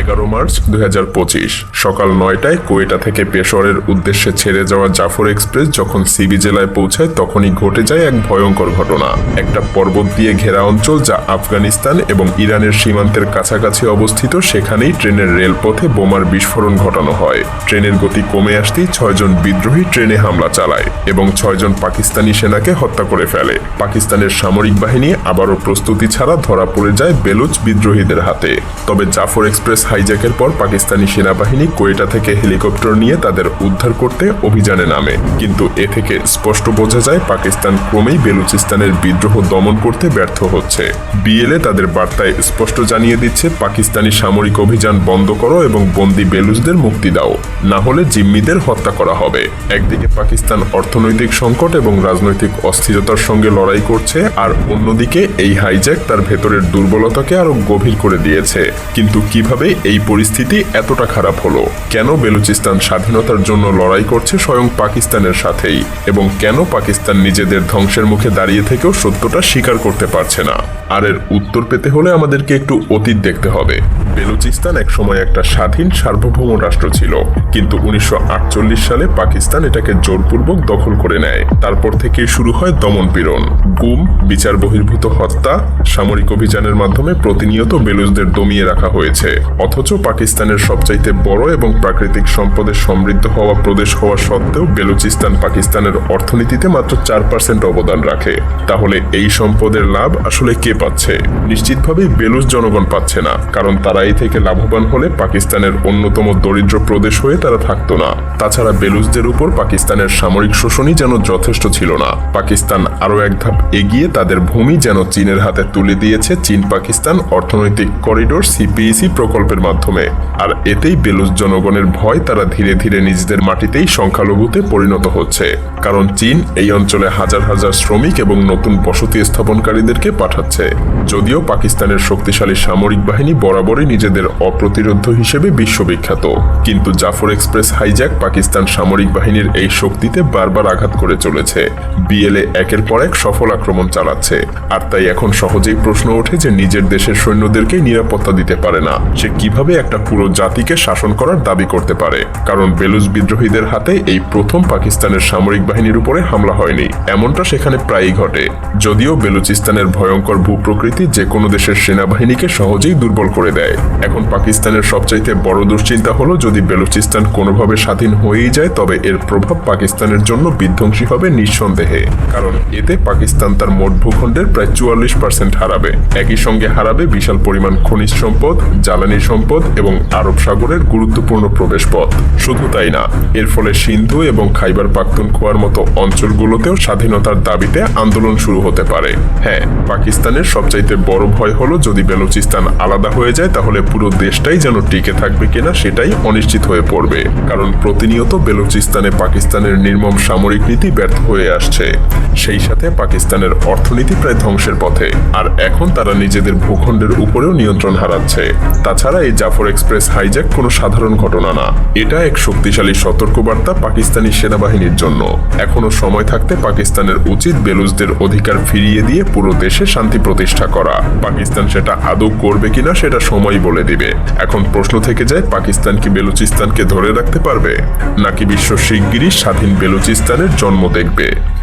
এগারো মার্চ দু হাজার পঁচিশ, সকাল নয়টায় কোয়েটা থেকে পেশোয়ারের উদ্দেশ্যে ছেড়ে যাওয়া জাফর এক্সপ্রেস যখন সিবি জেলায় পৌঁছায়, তখনই ঘটে যায় এক ভয়ঙ্কর ঘটনা। একটা পর্বত দিয়ে ঘেরা অঞ্চল যা আফগানিস্তান এবং ইরানের সীমান্তের কাছাকাছি অবস্থিত, সেখানেই ট্রেনের রেলপথে বোমার বিস্ফোরণ ঘটানো হয়। ট্রেনের গতি কমে আসতেই ছয়জন বিদ্রোহী ট্রেনে হামলা চালায় এবং ছয়জন পাকিস্তানি সেনাকে হত্যা করে ফেলে। পাকিস্তানের সামরিক বাহিনী আবারও প্রস্তুতি ছাড়া ধরা পড়ে যায় বেলুচ বিদ্রোহীদের হাতে। তবে জাফর এক্সপ্রেস হাইজ্যাকের পর পাকিস্তানি সেনাবাহিনী কোয়েটা থেকে হেলিকপ্টার নিয়ে তাদের উদ্ধার করতে অভিযানে নামে। কিন্তু এ থেকে স্পষ্ট বোঝা যায়, পাকিস্তান ক্রমেই বেলুচিস্তানের বিদ্রোহ দমন করতে ব্যর্থ হচ্ছে। বিএলএ তাদের বার্তায় স্পষ্ট জানিয়ে দিচ্ছে, পাকিস্তানি সামরিক অভিযান বন্ধ করো এবং বন্দি বেলুচদের মুক্তি দাও। না হলে জিম্মিদের হত্যা করা হবে। একদিকে পাকিস্তান অর্থনৈতিক সংকট এবং রাজনৈতিক অস্থিরতার সঙ্গে লড়াই করছে, আর অন্যদিকে এই হাইজ্যাক তার ভেতরের দুর্বলতাকে আরও গভীর করে দিয়েছে। কিন্তু কীভাবে এই পরিস্থিতি এতটা খারাপ হলো। কেন বেলুচিস্তান স্বাধীনতার জন্য লড়াই করছে স্বয়ং পাকিস্তানের সাথেই? এবং কেন পাকিস্তান নিজেদের ধ্বংসের মুখে দাঁড়িয়ে থেকেও সত্যটা স্বীকার করতে পারছে না? আর এর উত্তর পেতে হলে আমাদেরকে একটু অতীত দেখতে হবে। বেলুচিস্তান এক সময় একটা স্বাধীন সার্বভৌম রাষ্ট্র ছিল, কিন্তু উনিশশো আটচল্লিশ সালে পাকিস্তান এটাকে জোরপূর্বক দখল করে নেয়। তারপর থেকে শুরু হয় দমন পীড়ন। গুম, বিচার বহির্ভূত হত্যা, সামরিক অভিযানের মাধ্যমে প্রতিনিয়ত বেলুচদের দমিয়ে রাখা হয়েছে। অথচ পাকিস্তানের সবচাইতে বড় এবং প্রাকৃতিক সম্পদে সমৃদ্ধ হওয়া প্রদেশ হওয়া সত্ত্বেও বেলুচিস্তান পাকিস্তানের অর্থনীতিতে মাত্র চার পার্সেন্ট অবদান রাখে। তাহলে এই সম্পদের লাভ আসলে কে পাচ্ছে। নিশ্চিতভাবেই বেলুচ জনগণ পাচ্ছে না, কারণ তারা এই থেকে লাভবান হলে পাকিস্তানের অন্যতম দরিদ্র প্রদেশ হয়ে তারা থাকতো না। তাছাড়া বেলুচদের উপর পাকিস্তানের সামরিক শোষণই যেন যথেষ্ট ছিল না। পাকিস্তান আরও এক ধাপ এগিয়ে তাদের ভূমি যেন চীনের হাতে তুলে দিয়েছে চীন পাকিস্তান অর্থনৈতিক করিডোর সিপিইসি প্রকল্পের মাধ্যমে। আর এতেই বেলুচ জনগণের ভয় তারা ধীরে ধীরে নিজেদের মাটিতেই সংখ্যালঘুতে পরিণত হচ্ছে। কারণ চীন এই অঞ্চলে হাজার হাজার শ্রমিক এবং নতুন বসতি স্থাপনকারীদেরকে পাঠাচ্ছে। যদিও পাকিস্তানের শক্তিশালী সামরিক বাহিনী বরাবরই নিজেদের অপ্রতিরোধ হিসেবে বিশ্ববিখ্যাত। কিন্তু জাফর এক্সপ্রেস হাইজ্যাক পাকিস্তান সামরিক বাহিনীর এই শক্তিতে বারবার আঘাত করে চলেছে। বিএলএ একের পর এক সফল আক্রমণ চালাচ্ছে। আর তাই এখন সহজেই প্রশ্ন ওঠে যে নিজের দেশের সৈন্যদেরকে নিরাপত্তা দিতে পারে না। সে কীভাবে একটা পুরো জাতিকে শাসন করার দাবি করতে পারে? কারণ বেলুচ বিদ্রোহীদের হাতে এই প্রথম পাকিস্তানের সামরিক বাহিনীর উপরে হামলা হয়নি। এমনটা সেখানে প্রায়ই ঘটে। যদিও বেলুচিস্তানের ভয়ঙ্কর ভূপ্রকৃতি যে কোনো দেশের সেনাবাহিনীকে সহজেই দুর্বল করে দেয়। এখন পাকিস্তানের সবচাইতে বড় দুশ্চিন্তা হলো, যদি বেলুচিস্তান কোনোভাবে স্বাধীন হয়েই যায়, তবে এর প্রভাব পাকিস্তানের জন্য বিধ্বংসী হবে নিঃসন্দেহে। কারণ এতে পাকিস্তান তার মোট ভূখণ্ডের প্রায় চুয়াল্লিশ পার্সেন্ট হারাবে। একই সঙ্গে হারাবে বিশাল পরিমাণ খনিজ সম্পদ, জ্বালানি সম্পদ এবং আরব সাগরের গুরুত্বপূর্ণ প্রবেশপথ। শুধু তাই না, এর ফলে সিন্ধু এবং খাইবার পাখতুনখোয়ার মতো অঞ্চলগুলোতেও স্বাধীনতার দাবিতে আন্দোলন শুরু হতে পারে। হ্যাঁ পাকিস্তানের সবচাইতে বড় ভয় হলো যদি বেলুচিস্তান আলাদা হয়ে যায়, তাহলে পুরো দেশটাই যেন টিকে থাকবে কিনা সেটাই অনিশ্চিত হয়ে পড়বে। কারণ প্রতিনিয়ত বেলুচিস্তানে পাকিস্তানের নির্মম সামরিক নীতি ব্যর্থ হয়ে আসছে। সেই সাথে পাকিস্তানের অর্থনীতি প্রায় ধ্বংসের পথে। আর এখন তারা নিজেদের ভূখণ্ডের উপরেও নিয়ন্ত্রণ হারাচ্ছে। তাছাড়া এই জাফর এক্সপ্রেস হাইজ্যাক কোনো সাধারণ ঘটনা না। এটা এক শক্তিশালী সতর্কবার্তা পাকিস্তানি সেনাবাহিনীর জন্য। এখনও সময় থাকতে পাকিস্তানের উচিত বেলুচদের অধিকার ফিরিয়ে দিয়ে পুরো দেশে শান্তি প্রতিষ্ঠা করা। পাকিস্তান সেটা আদৌ করবে কিনা সেটা সময় বলে দিবে। এখন প্রশ্ন থেকে যায়, পাকিস্তান কি বেলুচিস্তানকে ধরে রাখতে পারবে? নাকি বিশ্ব শিগগিরই স্বাধীন বেলুচিস্তানের জন্ম দেখবে?